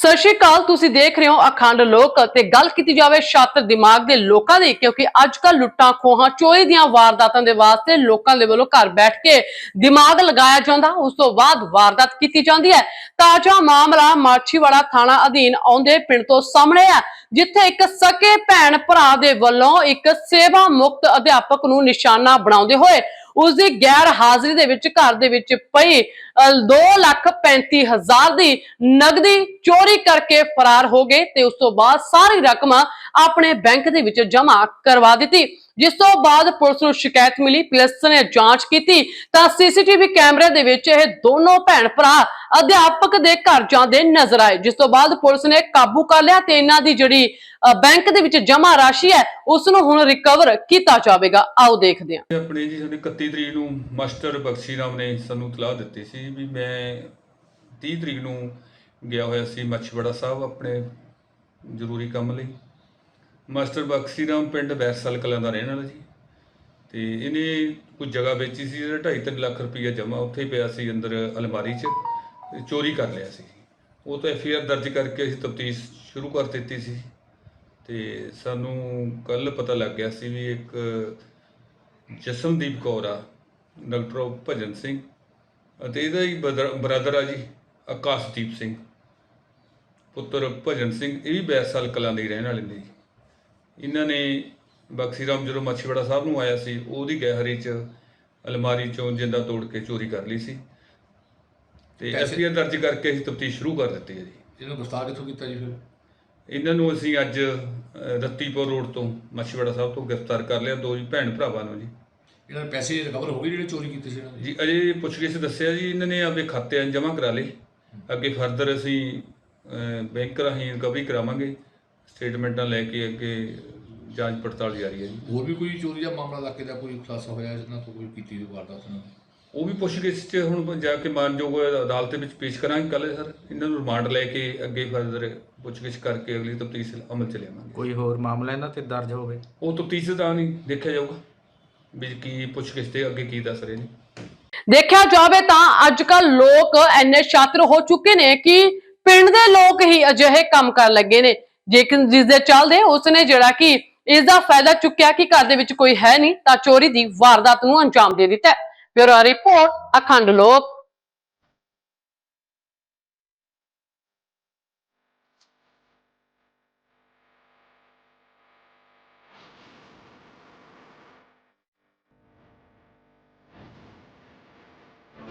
ਸਤਿ ਸ਼੍ਰੀ ਅਕਾਲ, ਤੁਸੀਂ ਦੇਖ ਰਹੇ ਹੋ ਅਖੰਡ ਲੋਕ ਤੇ ਗੱਲ ਕੀਤੀ ਜਾਵੇ ਸ਼ਾਤਰ ਦਿਮਾਗ ਦੇ ਲੋਕਾਂ ਦੀ, ਕਿਉਂਕਿ ਅੱਜ ਕੱਲ ਲੁੱਟਾਂ, ਖੋਹਾਂ, ਚੋਰੀ ਦੀਆਂ ਵਾਰਦਾਤਾਂ ਦੇ ਵਾਸਤੇ ਲੋਕਾਂ ਦੇ ਵੱਲੋਂ ਘਰ ਬੈਠ ਕੇ ਦਿਮਾਗ ਲਗਾਇਆ ਜਾਂਦਾ। ਉਸ ਤੋਂ ਬਾਅਦ ਵਾਰਦਾਤ ਕੀਤੀ ਜਾਂਦੀ ਹੈ। ਤਾਜ਼ਾ ਮਾਮਲਾ ਮਾਛੀਵਾੜਾ ਥਾਣਾ ਅਧੀਨ ਆਉਂਦੇ ਪਿੰਡ ਤੋਂ ਸਾਹਮਣੇ ਹੈ। ਜਿੱਥੇ ਇੱਕ ਸਕੇ ਭੈਣ ਭਰਾ ਦੇ ਵੱਲੋਂ ਇੱਕ ਸੇਵਾ ਮੁਕਤ ਅਧਿਆਪਕ ਨੂੰ ਨਿਸ਼ਾਨਾ ਬਣਾਉਂਦੇ ਹੋਏ ਉਸ ਦੀ ਗੈਰ ਹਾਜ਼ਰੀ ਦੇ ਵਿੱਚ ਘਰ ਦੇ ਵਿੱਚ ਪਈ ਦੋ ਲੱਖ ਪੈਂਤੀ ਹਜ਼ਾਰ ਦੀ ਨਗਦੀ ਚੋਰੀ ਕਰਕੇ ਫਰਾਰ ਹੋ ਗਏ ਤੇ ਉਸ ਤੋਂ ਬਾਅਦ ਸਾਰੀ ਰਕਮ ਆਪਣੇ ਬੈਂਕ ਦੇ ਵਿੱਚ ਜਮ੍ਹਾਂ ਕਰਵਾ ਦਿੱਤੀ। ਜਿਸ ਤੋਂ ਬਾਅਦ ਪੁਲਿਸ ਨੂੰ ਸ਼ਿਕਾਇਤ ਮਿਲੀ, ਪੁਲਿਸ ਨੇ ਜਾਂਚ ਕੀਤੀ ਤਾਂ ਸੀਸੀਟੀਵੀ ਕੈਮਰੇ ਦੇ ਵਿੱਚ ਇਹ ਦੋਨੋਂ ਭੈਣ ਭਰਾ ਅਧਿਆਪਕ ਦੇ ਘਰ ਜਾਂਦੇ ਨਜ਼ਰ ਆਏ। ਜਿਸ ਤੋਂ ਬਾਅਦ ਪੁਲਿਸ ਨੇ ਕਾਬੂ ਕਰ ਲਿਆ ਤੇ ਇਹਨਾਂ ਦੀ ਜਿਹੜੀ ਬੈਂਕ ਦੇ ਵਿੱਚ ਜਮ੍ਹਾਂ ਰਾਸ਼ੀ ਹੈ, ਉਸ ਨੂੰ ਹੁਣ ਰਿਕਵਰ ਕੀਤਾ ਜਾਵੇਗਾ। ਆਓ ਦੇਖਦੇ ਹਾਂ। ਆਪਣੇ ਜੀ ਸਾਡੇ 31 ਤਰੀਕ ਨੂੰ ਮਾਸਟਰ ਬਖਸ਼ੀ ਰਾਮ ਨੇ ਸਾਨੂੰ ਤਲਾਹ ਦਿੱਤੀ ਸੀ ਵੀ ਮੈਂ 30 ਤਰੀਕ ਨੂੰ ਗਿਆ ਹੋਇਆ ਸੀ ਮੱਛੀਵਾੜਾ ਸਾਹਿਬ ਆਪਣੇ ਜ਼ਰੂਰੀ ਕੰਮ ਲਈ। ਮਾਸਟਰ ਬਖਸ਼ੀ ਰਾਮ ਪਿੰਡ ਬੈਰਸਲ ਕਲਾਂ ਦਾ ਰਹਿਣ ਵਾਲਾ ਜੀ। ਤੇ ਇਹਨੇ ਕੁਝ ਜਗ੍ਹਾ ਵੇਚੀ ਸੀ, ਜਿਹੜਾ 2.5 ਲੱਖ ਰੁਪਈਆ ਜਮ੍ਹਾਂ ਉੱਥੇ ਹੀ ਪਿਆ ਸੀ ਅੰਦਰ ਅਲਮਾਰੀ 'ਚ ਚੋਰੀ ਕਰ ਲਿਆ ਸੀ। ਉਹ ਤਾਂ ਐਫਆਈਆਰ ਦਰਜ ਕਰਕੇ ਅਸੀਂ ਤਫਤੀਸ਼ ਸ਼ੁਰੂ ਕਰ ਦਿੱਤੀ ਸੀ। ਤੇ ਸਾਨੂੰ ਕੱਲ ਪਤਾ ਲੱਗ ਗਿਆ ਸੀ ਵੀ ਇੱਕ ਜਸਮਦੀਪ ਕੌਰ ਆ, ਡਾਕਟਰ ਭਜਨ ਸਿੰਘ, ਅਤੇ ਇਹਦਾ ਹੀ ਬ੍ਰਦਰ ਆ ਜੀ, ਆਕਾਸ਼ਦੀਪ ਸਿੰਘ। ਪੁੱਤਰ ਭਜਨ ਸਿੰਘ, ਇਹ ਵੀ ਬੈਸਾਲ ਕਲਾਂ ਦੇ ਰਹਿਣ ਵਾਲੇ ਨੇ ਜੀ। ਇਹਨਾਂ ਨੇ ਬਖਸ਼ੀ ਰਾਮ ਜਦੋਂ ਮੱਛੀਵਾੜਾ ਸਾਹਿਬ ਨੂੰ ਆਇਆ ਸੀ ਉਹਦੀ ਗਹਿਰੀ ਚ ਅਲਮਾਰੀ ਚੋਂ ਜਿੰਦਾ ਤੋੜ ਕੇ ਚੋਰੀ ਕਰ ਲਈ ਸੀ। ਤੇ ਐਫਆਈਆਰ ਦਰਜ ਕਰਕੇ ਅਸੀਂ ਤਫਤੀਸ਼ ਸ਼ੁਰੂ ਕਰ ਦਿੱਤੀ ਹੈ ਜੀ। ਇਹਨੂੰ ਗ੍ਰਿਫਤਾਰ ਕਿੱਥੋਂ ਕੀਤਾ ਜੀ ਫਿਰ? ਇਹਨਾਂ ਨੂੰ ਅਸੀਂ ਅੱਜ ਅ, ਰੱਤੀਪੁਰ ਰੋਡ ਤੋਂ ਮੱਛੀਵਾੜਾ ਸਾਹਿਬ ਤੋਂ ਗ੍ਰਿਫਤਾਰ ਕਰ ਲਿਆ ਦੋ ਜੀ ਭੈਣ ਭਰਾਵਾਂ ਨੂੰ ਜੀ। ਇਹਨਾਂ ਦੇ ਪੈਸੇ ਰਿਕਵਰ ਹੋ ਗਏ ਜਿਹੜੇ ਚੋਰੀ ਕੀਤੇ ਸੀ ਇਹਨਾਂ ਦੇ? ਜੀ ਅਜੇ ਪੁੱਛਗਿੱਛ ਦੱਸਿਆ ਜੀ ਇਹਨਾਂ ਨੇ ਆਪਦੇ ਖਾਤੇ ਜਮ੍ਹਾਂ ਕਰਾ ਲਏ। ਅੱਗੇ ਫਰਦਰ ਅਸੀਂ ਅ, ਬੈਂਕ ਰਾਹੀਂ ਰਿਕਵਰੀ ਕਰਾਵਾਂਗੇ ਸਟੇਟਮੈਂਟਾਂ ਲੈ ਕੇ ਅੱਗੇ ਜਾਂਚ ਪੜਤਾਲ ਜਾਰੀ ਹੈ ਜੀ। ਹੋਰ ਵੀ ਕੋਈ ਚੋਰੀ ਦਾ ਮਾਮਲਾ ਇਲਾਕੇ ਦਾ ਕੋਈ ਖੁਲਾਸਾ ਹੋਇਆ ਇਹਨਾਂ ਤੋਂ ਕੋਈ ਕੀਤੀ ਹੋਈ ਵਾਰਦਾਤ ਨਾਲ? ਉਹ ਵੀ ਪੁੱਛਗਿੱਛ 'ਚ ਹੁਣ ਜਾ ਕੇ ਮਾਨਯੋਗ ਅਦਾਲਤ ਵਿੱਚ ਪੇਸ਼ ਕਰਾਂਗੇ ਕੱਲ੍ਹ ਸਰ। ਇਹਨਾਂ ਨੂੰ ਰਿਮਾਂਡ ਲੈ ਕੇ ਅੱਗੇ ਫਰਦਰ ਪੁੱਛਗਿੱਛ ਕਰਕੇ ਅਗਲੀ ਤਫਤੀਸ਼ ਅਮਲ ਚ ਲਿਆਵਾਂਗੇ। ਕੋਈ ਹੋਰ ਮਾਮਲਾ ਇਹਨਾਂ ਤੇ ਦਰਜ ਹੋਵੇ? ਉਹ ਤਫਤੀਸ਼ ਦਾ ਨਹੀਂ ਦੇਖਿਆ ਜਾਊਗਾ ਵੀ ਕੀ ਪੁੱਛਗਿੱਛ ਤੇ ਅੱਗੇ ਕੀ ਦੱਸ ਰਹੇ ਨੇ। ਦੇਖਿਆ ਜਾਵੇ ਤਾਂ ਅੱਜ ਕੱਲ ਲੋਕ ਐਨੇ ਸ਼ਾਤਰ ਹੋ ਚੁੱਕੇ ਨੇ ਕਿ ਪਿੰਡ ਦੇ ਲੋਕ ਹੀ ਅਜਿਹੇ ਕੰਮ ਕਰਨ ਲੱਗੇ ਨੇ। ਜੇਕਰ ਜਿਸ ਦੇ ਚੱਲਦੇ ਉਸਨੇ ਜਿਹੜਾ ਕਿ ਇਸ ਦਾ ਫਾਇਦਾ ਚੁੱਕਿਆ ਕਿ ਘਰ ਦੇ ਵਿੱਚ ਕੋਈ ਹੈ ਨਹੀਂ, ਤਾਂ ਚੋਰੀ ਦੀ ਵਾਰਦਾਤ ਨੂੰ ਅੰਜਾਮ ਦੇ ਦਿੱਤਾ ਬਿਊਰੋ ਰਿਪੋਰਟ, ਅਖੰਡ ਲੋਕ।